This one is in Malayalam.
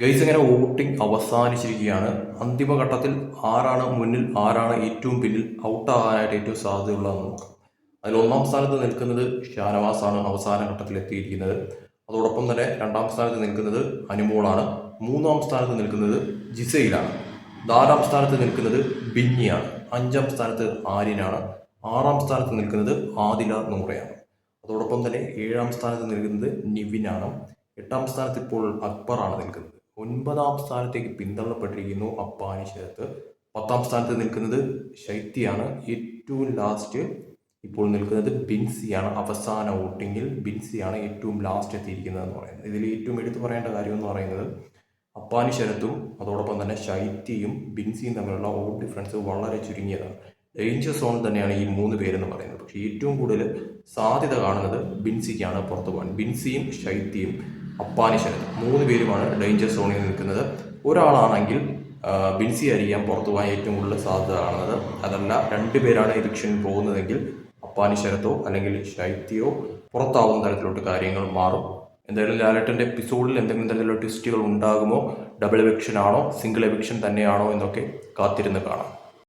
ഗൈസ് ഇങ്ങനെ വോട്ടിംഗ് അവസാനിച്ചിരിക്കുകയാണ്. അന്തിമഘട്ടത്തിൽ ആരാണ് മുന്നിൽ ആരാണ് ഏറ്റവും പിന്നിൽ ഔട്ടാകാനായിട്ട് ഏറ്റവും സാധ്യതയുള്ളതെന്ന് നോക്കാം അതിൽ ഒന്നാം സ്ഥാനത്ത് നിൽക്കുന്നത് ഷാനവാസാണ് അവസാന ഘട്ടത്തിൽ എത്തിയിരിക്കുന്നത്. അതോടൊപ്പം തന്നെ രണ്ടാം സ്ഥാനത്ത് നിൽക്കുന്നത് അനുമോളാണ്. മൂന്നാം സ്ഥാനത്ത് നിൽക്കുന്നത് ജിസയിലാണ്. നാലാം സ്ഥാനത്ത് നിൽക്കുന്നത് ബിന്നിയാണ്. അഞ്ചാം സ്ഥാനത്ത് ആര്യനാണ്. ആറാം സ്ഥാനത്ത് നിൽക്കുന്നത് ആദില നൂറയാണ്. അതോടൊപ്പം തന്നെ ഏഴാം സ്ഥാനത്ത് നിൽക്കുന്നത് നിവിനാണ്. എട്ടാം സ്ഥാനത്ത് ഇപ്പോൾ അക്ബറാണ് നിൽക്കുന്നത്. ഒൻപതാം സ്ഥാനത്തേക്ക് പിന്തള്ളപ്പെട്ടിരിക്കുന്നു അപ്പാനി ശരത്ത്. പത്താം സ്ഥാനത്ത് നിൽക്കുന്നത് ശൈത്യാണ് ഏറ്റവും ലാസ്റ്റ് ഇപ്പോൾ നിൽക്കുന്നത് ബിൻസിയാണ്. അവസാന വോട്ടിങ്ങിൽ ബിൻസിയാണ് ഏറ്റവും ലാസ്റ്റ് എത്തിയിരിക്കുന്നത് എന്ന് പറയുന്നത്. ഇതിൽ ഏറ്റവും എടുത്തു പറയേണ്ട കാര്യം എന്ന് പറയുന്നത് അപ്പാനി ശരത്തും അതോടൊപ്പം തന്നെ ശൈത്യയും ബിൻസിയും തമ്മിലുള്ള വോട്ട് ഡിഫറൻസ് വളരെ ചുരുങ്ങിയതാണ്. ഡേഞ്ചർ സോൺ തന്നെയാണ് ഈ മൂന്ന് പേരെന്ന് പറയുന്നത്. പക്ഷേ ഏറ്റവും കൂടുതൽ സാധ്യത കാണുന്നത് ബിൻസിക്കാണ് പുറത്തു പോകാൻ. ബിൻസിയും ശൈത്യയും അപ്പാനി മൂന്ന് പേരുമാണ് ഡേഞ്ചർ സോണിൽ നിൽക്കുന്നത്. ഒരാളാണെങ്കിൽ ബിൻസി അരിയാൻ പുറത്തു പോകാൻ ഏറ്റവും കൂടുതൽ സാധ്യത കാണുന്നത് അതല്ല രണ്ടുപേരാണ് ഇലക്ഷനിൽ പോകുന്നതെങ്കിൽ അപ്പാനി ശരത്തോ അല്ലെങ്കിൽ ശൈത്യോ പുറത്താവുന്ന തരത്തിലോട്ട് കാര്യങ്ങൾ മാറും. എന്തായാലും ലാലേട്ടന്റെ എപ്പിസോഡിൽ എന്തെങ്കിലും തരത്തിലുള്ള ട്വിസ്റ്റുകൾ ഉണ്ടാകുമോ? ഡബിൾ എവിക്ഷൻ ആണോ? സിംഗിൾ എവിക്ഷൻ തന്നെയാണോ? എന്നൊക്കെ കാത്തിരുന്ന് കാണാം.